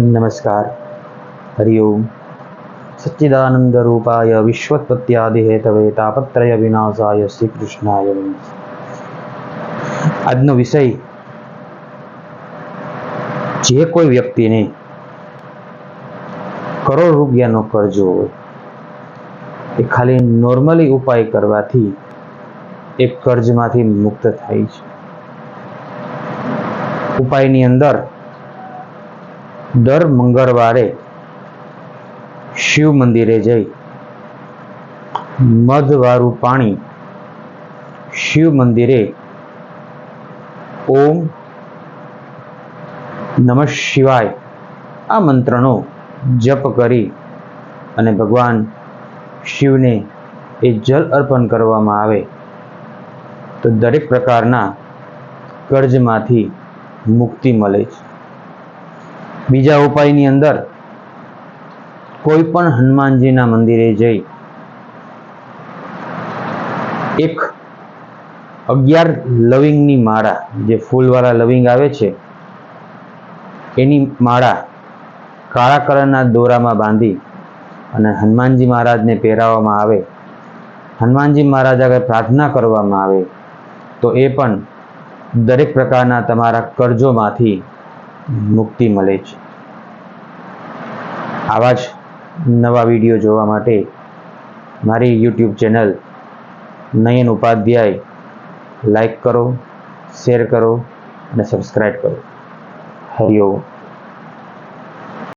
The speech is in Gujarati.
નમસ્કાર હરિઓમ સચ્ચિદાનંદ રૂપાય વિશ્વત્પત્યાદિ હેતવે તાપત્રય વિનાશાય શ્રી કૃષ્ણાય. આજનો વિષય જે કોઈ વ્યક્તિને કરોડ રૂપિયાનો કરજો હોય, એ ખાલી નોર્મલી ઉપાય કરવાથી એ કર્જમાંથી મુક્ત થાય છે. ઉપાયની અંદર દર મંગળવારે શિવ મંદિરે જઈ મધવાળું પાણી શિવ મંદિરે ઓમ નમ શિવાય આ મંત્રનો જપ કરી અને ભગવાન શિવને એ જલ અર્પણ કરવામાં આવે. તો દરેક પ્રકારના કર્જમાંથી મુક્તિ મળે છે. બીજા ઉપાયની અંદર કોઈ પણ હનુમાનજીના મંદિરે જઈ એક અગિયાર લવિંગની માળા, જે ફૂલવાળા લવિંગ આવે છે, એની માળા કાળા કલરના દોરામાં બાંધી અને હનુમાનજી મહારાજને પહેરાવવામાં આવે. હનુમાનજી મહારાજ આગળ પ્રાર્થના કરવામાં આવે તો એ પણ દરેક પ્રકારના તમારા કર્જોમાંથી મુક્તિ મળે છે. આવા જ નવા વીડિયો જોવા માટે મારી YouTube channel Nayan Upadhyay like કરો શેર કરો અને સબસ્ક્રાઈબ કરો. હરિઓમ